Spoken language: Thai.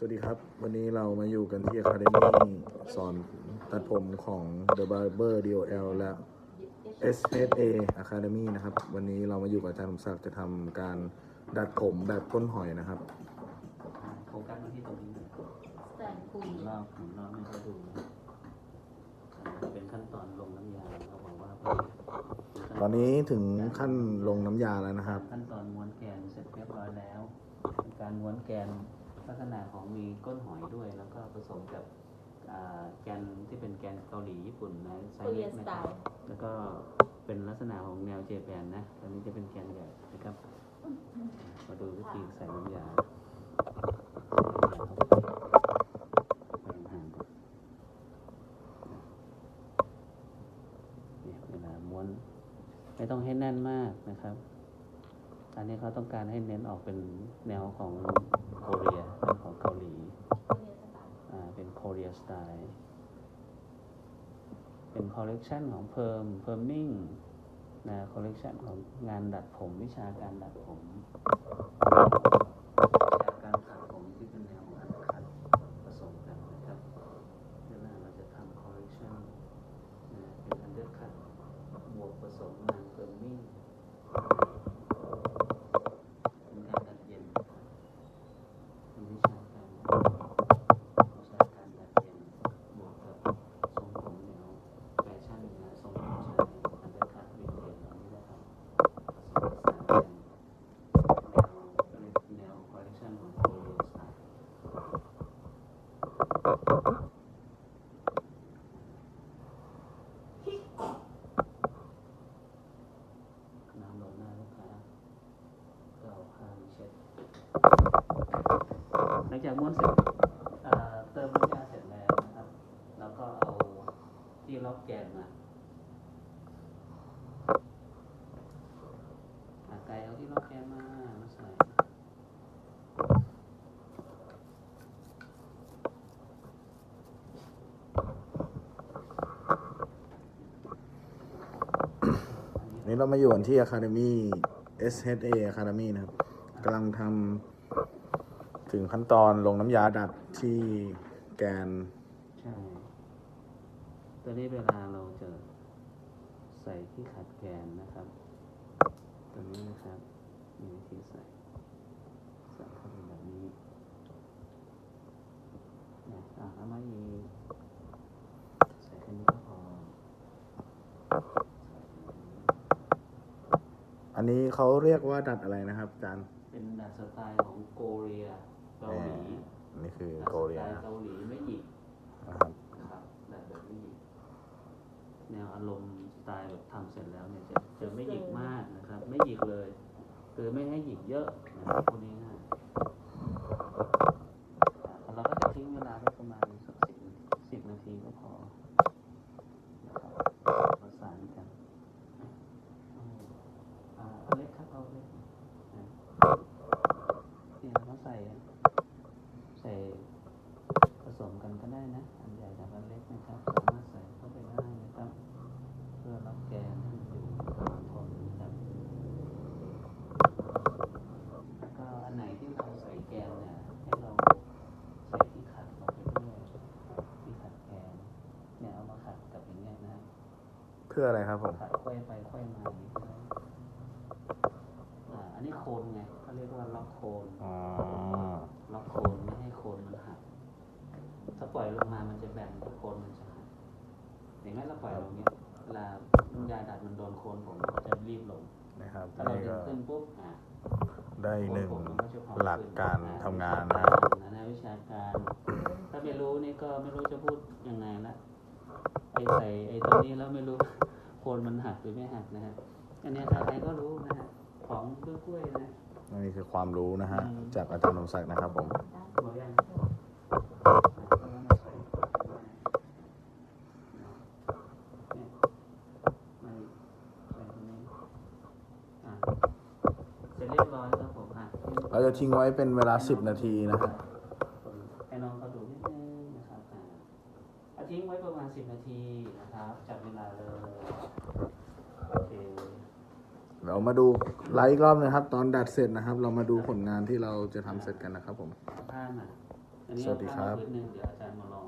สวัสดีครับ วันนี้เรามาอยู่กันที่ Academy สอนตัดผมของ The Barber DOL และ SSA Academy นะครับ วันนี้เรามาอยู่กับอาจารย์สมศักดิ์จะทำการดัดผมแบบก้นหอยนะครับโฟกัสมาที่ตรงนี้หน่อยแสนคุยหมุนรอบหมุนรอบให้เขาดูนะเป็นขั้นตอนลงน้ำยาเราบอกว่าตอนนี้ถึงขั้นลงน้ำยาแล้วนะครับ ขั้นตอนม้วนแกนเสร็จเรียบร้อยแล้วเป็นการม้วนแกน ลักษณะของมีก้นหอยด้วย แล้วก็ผสมกับอ่าแกนที่เป็นแกนเกาหลีญี่ปุ่นนะไซคุส์ยเล็กสนะไตครับล์แล้วก็เป็นลักษณะของแนวเจแปนนะตอนนี้จะเป็นแกนใหญ่นะครับ มาดูวิธีใส่น้ำยาแบ่งห่างก่อนเนี่ยเวลาม้วนไม่ต้องให้แน่นมากนะครับ อันนี้เขาต้องการให้เน้นออกเป็นแนวของโคเรียของเกาหลีอ่าเป็นโคเรียสไตล์เป็นคอลเลกชันของเพิ่มเพิร์มมิ่งนะคอลเลกชันของงานดัดผมวิชาการดัดผมวิชาการขัดผมที่เป็นแนวของอันขัดผสมกันนะครับเวลาเราจะทำคอลเลกชันนะเป็นอันเดอร์คัดบวกผสมงานเพิ่มมิ่งเป็นการดัดเย็นนะครับเป็นวิชาการ วิชาการดัดเย็นบวกกับทรงผมแนวแฟชั่นนะทรงผมชายอันเดอร์คัทวินเทจเหล่านี้นะครับผสมผสานกันแนวก็เลยแนวคอลเลคชันของโคเรียสไตล์ น้ำลงหน้าลูกค้าเราพาเช็ดหลังจากม้วนเสร็จเอ่อเติมน้ำยาเสร็จแล้วนะครับ แล้วก็เอาที่ล็อกแกนมาอะไกเอาที่ล็อกแกนมามาใส่ วั นี้เรามาอยู่กันที่ Academy SHA Academy นะครับกำลังทำถึงขั้นตอนลงน้ำยาดัดที่แกน ใช่ตอนนี้เวลาเราจะใส่ที่ขัดแกนนะครับตรงนี้นะครับมีวิธีใส่ใส่เข้าไปแบบนี้นะอะแล้วมาอีกใส่แค่นี้ก็พอ อันนี้เขาเรียกว่าดัดอะไรนะครับอาจารย์ เป็นดัดสไตล์ของโกเรียเกาหลีอันนี่คือดัดโกเรียสไตล์นะเกาหลีไม่หยิกครับ นะครับดัดแบบไม่หยิกแนวอารมณ์สไตล์แบบทำเสร็จแล้วเนี่ยจะจะไม่หยิกมากนะครับ ไม่หยิกเลย คือไม่ให้หยิกเยอะนะครับพวกนี้นะเราก็จะทิ้งเวลาไว้ประมาณสักสิบสิบนาทีก็พอนะครับประสานกันอ่าเอาเล็กครับเอาเล็กนะเนี่ยเรา ใส่ใส่ผสมกันก็ได้นะ อันใหญ่กับอันเล็กนะครับ สามารถใส่เข้าไปได้นะครับ เพื่อรับแกนให้มันอยู่คงทนนะครับแล้วก็อันไหนที่เราใส่แกนเนี่ยให้เราใส่ที่ขัดลงไปด้วยที่ขัดแกนเนี่ยเอามาขัดกับอย่างเงี้ยนะเพื่ออะไรครับผมขัดค่อยไปค่อยมาอย่างนี้ก็ได้อ่าอันนี้โคนไงเขาเรียกว่าล็อกโคนอ๋อ ล็อกโคนไม่ให้โค นมันหักถ้าปล่อยลงมามันจะแบนโคนมันจะหักเห็นไหมเราปล่อยลงเนี้ยเวลาน้ำยาดัดมันโดนโคนผมมันก็จะรีบลงนะครับถ้าเรานี่ดึก็งขึ้นปุ๊บอะได้หนึ่งโคนผมมันจะพองหลักขึ้นการอ่ทำงานวินะชครับการนะวิชาการ ถ้าไม่รู้นี่ก็ไม่รู้จะพูดยังไงละไอใส่ไอตรงนี้แล้วไม่รู้โคนมันหักหรือไม่หักนะฮะอันเนี้ยใครๆก็รู้นะฮะ ของกล้วยๆนะนี่คือความรู้นะฮะอืมจากอาจารย์สมศักดิ์นะครับผมบอกยังเสร็จเรียบร้อยครับผมอะเราจะทิ้งไว้เป็นเวลา 10 นาทีนะฮะให้น้องเขาดูนิดนึงนะครับอะเอาทิ้งไว้ประมาณ 10 นาทีนะครับจับเวลาเลยโอเค เรามาดูไลฟ์อีกรอบนะครับ ตอนดัดเสร็จนะครับ เรามาดูผลงานที่เราจะทำเสร็จกันนะครับผมเอาผ้ามาอันนี้สวัสดีครับ เอาผ้ามาพื้นหนึ่งเดี๋ยวอาจารย์มาลอง